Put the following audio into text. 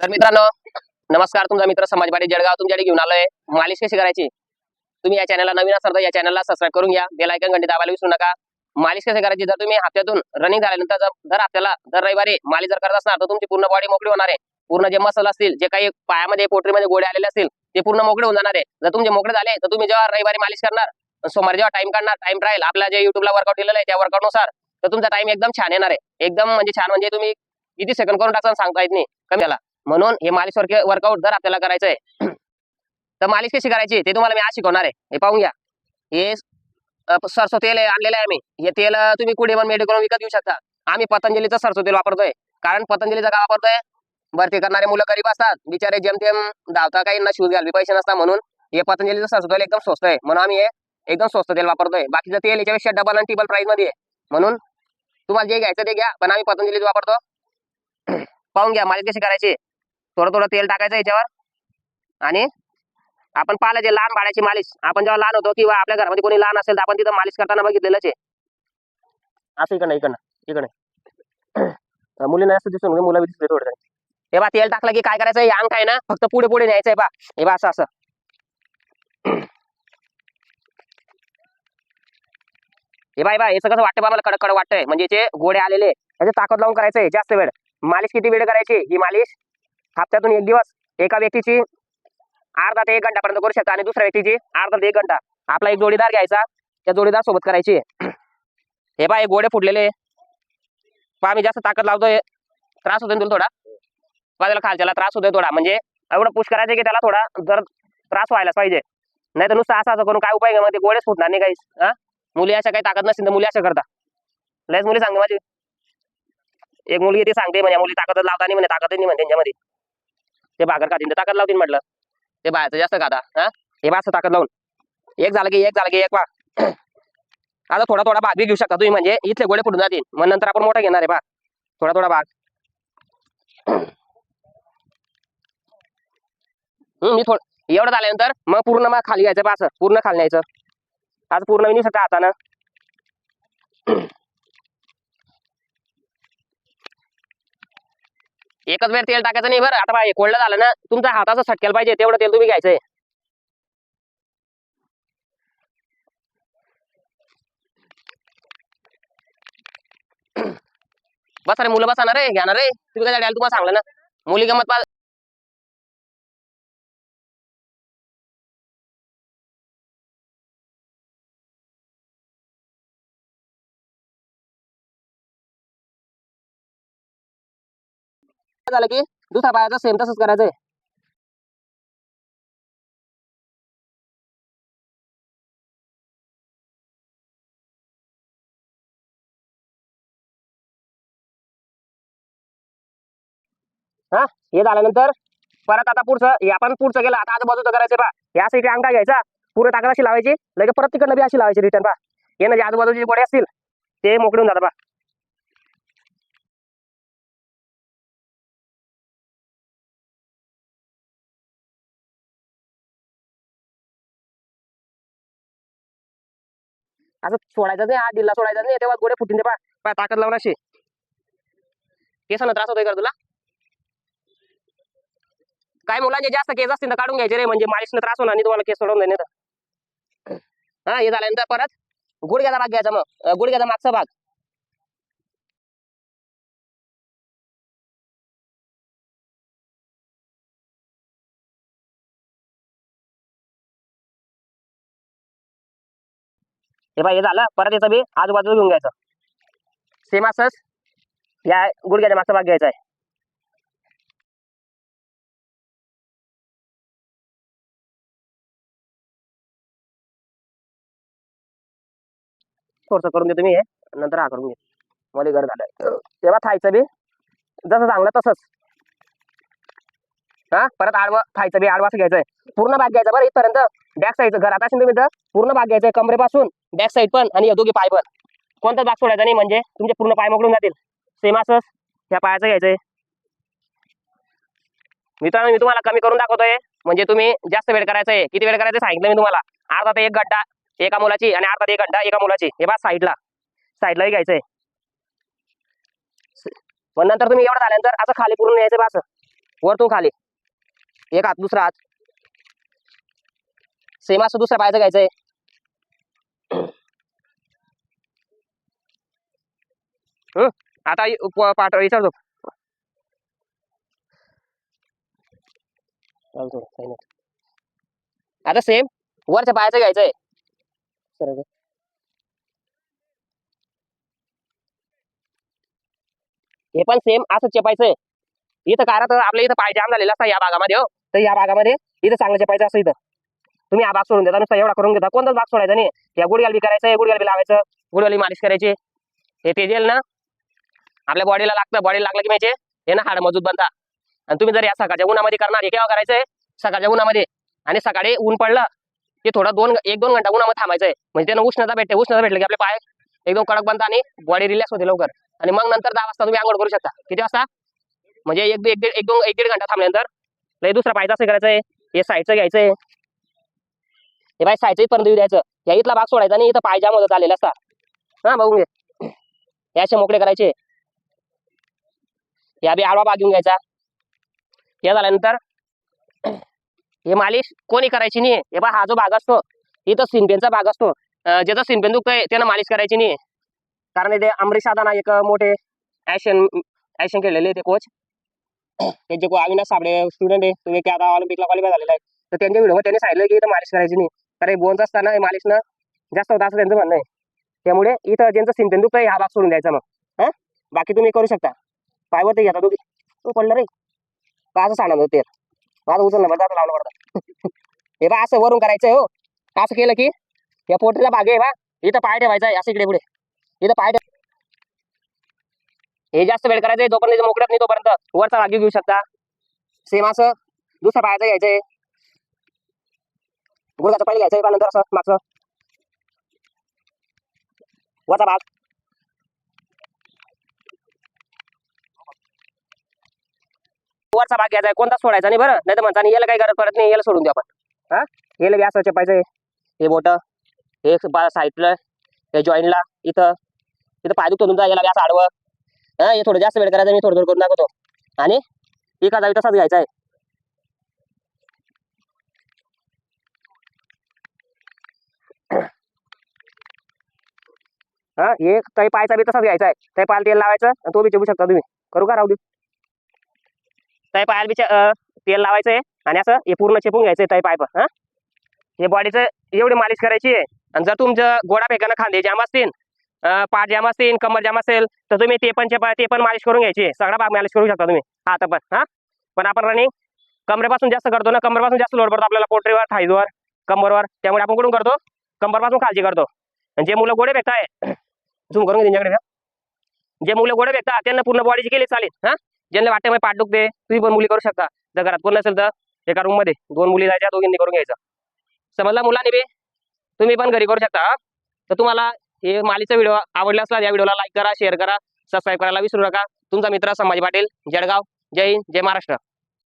तर मित्रांनो नमस्कार तुमचा मित्र समाज जळगाव तुमच्याकडे घेऊन आलोय. मालिश कशी करायची? तुम्ही या चॅनलला नवीन असाल तर या चॅनलला सबस्क्राईब करून घ्या. बेलायकन घंटी दाबायला विसरू नका. मालिश कशी करायची? जर तुम्ही हप्त्यातून रनिंग झाल्यानंतर जर आपल्याला दर रविवारी मालिश जर करत असणार तर तुमची पूर्ण बॉडी मोकळी होणार आहे. पूर्ण जे मसल असतील जे काही पायामध्ये पोटरीमध्ये गोळे आलेले असतील ते पूर्ण मोकळे होऊन जाणार आहे. जर तुमचे मोकळे झाले तर तुम्ही जेव्हा रविवारी मालिश करणार सोमवारी जेव्हा टाइम काढणार टाइम राहील आपल्या जे युट्यूबला वर्कआउट दिलेलं आहे त्या वर्कआउटनुसार नुसार तर तुमचा टाइम एकदम छान येणार आहे. एकदम म्हणजे छान म्हणजे तुम्ही किती सेकंड करून टाकताना सांगता येत नाही. कमी झाला. म्हणून हे मालिश वर्कआउट जर आपल्याला करायचं आहे तर मालिश कशी करायची? ते तुम्हाला मी आज शिकवणार आहे. हे पाहून घ्या. हे सरसो तेल आणलेलं आहे आम्ही हे तेल तुम्ही कुठे पण मेडिकल विकत घेऊ शकता. आम्ही पतंजलीचं सरसो तेल वापरतोय. कारण पतंजलीचं का वापरतोय? भरती करणारे मुलं गरीब असतात. बिचारे जेमतेम धावता काही ना शूज घालवी पैसे नसतात म्हणून हे पतंजलीचं सरसो तेल एकदम स्वस्त आहे. म्हणून आम्ही हे एकदम स्वस्त तेल वापरतोय. बाकीचं तेल याच्यापेक्षा डबल आणि टिबल प्राइसमध्ये आहे. म्हणून तुम्हाला जे घ्यायचं ते घ्या पण आम्ही पतंजलीच वापरतो. पाहून घ्या मालिश कशी करायची? थोडं थोडं तेल टाकायचं याच्यावर. आणि आपण पाहिलं जे लहान बाळाची मालिश आपण जेव्हा लहान होतो किंवा आपल्या घरामध्ये कोणी लहान असेल तर आपण तिथं मालिश करताना बघितलेलंच आहे. असं इकडनं इकडनं इकडे मुलींना असं दिसून म्हणजे मुलं थोडं हे बा तेल टाकलं की काय करायचं? हे अंग काय ना फक्त पुढे पुढे न्यायचंय बा. हे बा असं असं. हे बाय बाय याचं कसं वाटतं बा मला कडक कडक वाटतंय. म्हणजे जे गोडे आलेले याचे ताकद लावून करायचंय जास्त वेळ. मालिश किती वेळ करायची? ही मालिश हप्त्यातून एक दिवस एका व्यक्तीची अर्धा ते एक घंटापर्यंत करू शकता आणि दुसऱ्या व्यक्तीची अर्धा ते एक घंटा. आपला एक जोडीदार घ्यायचा. त्या जोडीदार सोबत करायची. हे पहा हे गोडे फुटलेले पहा मी जास्त ताकद लावतोय. त्रास होतोय ना तुला थोडा? पहा त्याला खालच्याला त्रास होतोय थोडा. म्हणजे एवढं पुश करायचं की त्याला थोडा जर त्रास व्हायलाच पाहिजे. नाही तर नुसतं असं असं करून काय उपाय आहे? मग ते गोडेच फुटणार नाही काहीच. हा? मुली अशा काही ताकद नसतील तर मुली अशा करता. लयच मुली सांगते माझी. एक मुलगी ती सांगते म्हणजे मुली ताकद लावता नाही म्हणे ताकदच नाही म्हणे त्यांच्यामध्ये. ते भाकर खातील तर ताकद लावतील म्हटलं. ते बाहेरचं जास्त खाता हा? हे बा असं ताकद लावून. एक झालं की एक झालं की एक वा आता थोडा थोडा भाग बी घेऊ शकता तुम्ही म्हणजे इथले गोळे फुटून जातील. मग नंतर आपण मोठा घेणार आहे बा थोडा थोडा भाग. हम्म, मी थोडं एवढं झाल्यानंतर मग पूर्ण मग खाली घ्यायचं बा असं. पूर्ण खाली न्यायचं. आज पूर्ण मी आता हातानं. एकच वेळ तेल टाकायचं नाही बरं. आता बा हे कोल्ड झालं ना तुमचा हाताचं सटकेल पाहिजे तेवढं तेल तुम्ही घ्यायचंय. बस अरे मुलं बसा ना रे घ्या ना रे. तुम्ही काय द्याल तुम्हाला सांगलं ना. मुली गमत झालं की दुसऱ्या पायाचं सेम तसंच करायचंय. हा? हे झाल्यानंतर परत आता पुढचं हे आपण पुढचं गेलं आता आजूबाजूचं करायचं पा या असं अंगा घ्यायचा. पुढे ताकद अशी लावायची. लगेच परत तिकडनं बी अशी लावायची रिटर्न पा हे म्हणजे ना जे आजूबाजूचे गोडे असतील ते मोकळे जातं जातात पा असं सोडायचं नाही हा दिल्ला सोडायचा नाही तेव्हा गोडे फुटून दे पा पा ताकद लावून अशी. केसानं त्रास होतोय का तुला? काय मुलांचे जास्त केस असतील तर काढून घ्यायचे रे म्हणजे मालिशनं त्रास होणार नाही तुम्हाला केस सोडून देणे तर. हा हे झाल्यानंतर परत गुडघ्याचा भाग घ्यायचा मग. गुडघ्याचा मागचा भाग. हे बघ हे झालं. परत याचं बी आजूबाजूला घेऊन घ्यायचं. सेम असंच या गुडघ्याच्या मागचा भाग घ्यायचा आहे. थोडस करून देतो मी हे. नंतर हा करून घे मला घर झालं. तेव्हा थायचं बी जसं चांगलं तसंच. हा? परत आडवं खायचं बी आडवा असं घ्यायचंय. पूर्ण भाग घ्यायचा बरं इथपर्यंत. बॅक साईडचं घरात असेल तुम्ही तर पूर्ण भाग घ्यायचा कमरेपासून बॅक साईड पण आणि दोघी पाय पण. कोणताच भाग सोडायचा नाही म्हणजे तुमचे पूर्ण पाय मोकळून जातील. सेम असंच. ह्या पायाचं घ्यायचंय. मित्रांनो मी तुम्हाला कमी करून दाखवतोय. म्हणजे तुम्ही जास्त वेळ करायचंय. आहे किती वेळ करायचं सांगितलं मी तुम्हाला. अर्धा ते एक घंटा. एका मुलाची आणि अर्धा ते एक घंटा एका मुलाची. हे बा साईडला साईडलाही घ्यायचंय. मग नंतर तुम्ही एवढं झाल्यानंतर असं खाली पूर्ण यायचं बा असं. वरतून खाली. एक हात दुसरा हात. सेम असं दुसऱ्या पायाचं घ्यायचंय. आता पाठ विचारतो चालतो, आता सेम वरच्या पायाचं घ्यायचंय. सरळ. हे पण सेम असं चेपायचंय. इथं कारण आपल्या इथं पाय जाम झालेला असता या भागामध्ये हो. तर या भागामध्ये इथं चांगलं पाहिजे असं इथं. तुम्ही हा भाग सोडून देता नुसता एवढा करून घेता. कोणताच भाग सोडायचा नाही. या गुडगालबी बी करायचं गुडगालबी लावायचं. गुडघ्याला मालिश करायची. हे तेजेल ना. आपल्या बॉडीला लागतं. बॉडीला लागलं की माहिती हे ना हाड मजबूत बनता आणि तुम्ही जर या सकाळच्या उन्हामध्ये करणार हे केव्हा करायचंय? सकाळच्या उन्हामध्ये. आणि सकाळी ऊन पडलं की थोडा दोन एक दोन घंटा उन्हामध्ये थांबायचंय. म्हणजे त्यांना उष्णता भेटते. उष्णता भेटली की आपले पाय एकदम कडक बनता आणि बॉडी रिलॅक्स होते लवकर. आणि मग नंतर दहा वाजता तुम्ही आंघोळ करू शकता. किती वाजता? म्हणजे एक एक दीड एक दोन एक दीड घंटा थांबल्यानंतर लय दुसरा पायचा असं करायचंय. हे साईडचं घ्यायचंय. हे बाय साईडचं इथपर्यंत येऊ द्यायचं. या इथला भाग सोडायचा आणि इथं पायजाम होत आलेला असता. हा बघून घे. हे असे मोकळे करायचे. या बी आडवा भाग घेऊन घ्यायचा. हे झाल्यानंतर हे मालिश कोणी करायची नाही. हे बा हा जो भाग असतो इथं सिनपेनचा भाग असतो. ज्याचा ज्याचं सिनपेन दुखतंय त्यानं मालिश करायची नाही. कारण इथे अमरीश आदाना एक मोठे ऍशन ऍशन केलेले ते कोच त्यांचे अविनाश साबळे स्टुडंट आहे तुम्ही की आता ऑलिम्पिकला क्वालिफाय झालेला आहे तर त्यांच्या व्हिडिओ त्यांनी सांगितलं की इथं मालिश करायची नाही. कारण बोन्स असताना मालिश ना जास्त होतं असं त्यांचं म्हणणं आहे. त्यामुळे इथं ज्यांचं सिनपेन दुखतंय हा भाग सोडून द्यायचा मग. हां? बाकी तुम्ही करू शकता. पायवरती घेता दोघी. तू पडलं रे. का असं सांगणार होतं. माझं उचलणं पडतं आता पडतं. हे बा असं वरून करायचं हो. असं केलं की या पोटीला भाग आहे बा. इथं पाय ठेवायचा आहे असं इकडे पुढे इथं पाय ठेव. हे जास्त वेळ करायचं आहे जोपर्यंत मोकळत नाही तोपर्यंत वरचा भाग घेऊ शकता. सेम असं. दुसरा पायाचं घ्यायचंय. गुडघाचं पाणी घ्यायचंय का नंतर असं मागचं. वरचा भाग. वरचा भाग घ्यायचा आहे कोणता सोडायचा नाही बरं. नाही तर म्हणता याला काही गरज पडत नाही याला सोडून द्या आपण. हा? याला बी असं पाहिजे हे बोट. हे साईडला हे जॉईंटला इथं. इथं पाय दुखतो तुमचा. याला व्यास आडवं. हा हे थोडं जास्त वेळ करायचं मी थोडं थोडं करून दाखवतो. आणि एका हजार तसाच घ्यायचा आहे. हा हे तरी पायचा बी तसाच घ्यायचा आहे. तरी पायाला तेल लावायचं आणि तो बी चिपू शकता तुम्ही. करू का राहू दे तरी पायाला बी तेल लावायचं आहे आणि असं हे पूर्ण चिपून घ्यायचं आहे तरी पाय हा? हे बॉडीचं एवढी मालिश करायची आहे. आणि जर तुमचं गोडा फेकानं खांदे जाम असतील पाठ जाम असतील कमर जाम असेल तर तुम्ही ते पण ते पण मालिश करून घ्यायची. सगळा भाग मालिश करू शकता तुम्ही. हात पण हा? पण आपण रनिंग कमरेपासून जास्त करतो ना कमरेपासून जास्त लोड पडतो आपल्याला पोटरीवर थाईजवर कंबरवर. त्यामुळे आपण कुठून करतो? कंबरपासून खालची करतो. आणि जे मुलं गोडे भेटताय झूम करून घे त्यांच्याकडे जे मुलं गोडे भेटतात त्यांना पूर्ण बॉडीची केली चालेल हा? ज्यांना वाटते मग पाठ दुखते तुम्ही पण मुली करू शकता. जर घरात कोण नसेल तर एका रूममध्ये दोन मुली जायच्या दोघींनी करून घ्यायचं. समजला मुलांनी बी? तुम्ही पण घरी करू शकता हा? तर तुम्हाला हे मालीचा व्हिडिओ आवडला असला या व्हिडिओला लाईक करा शेअर करा सबस्क्राईब करायला विसरू नका. तुमचा मित्र संभाजी पाटील जळगाव. जय हिंद जय महाराष्ट्र.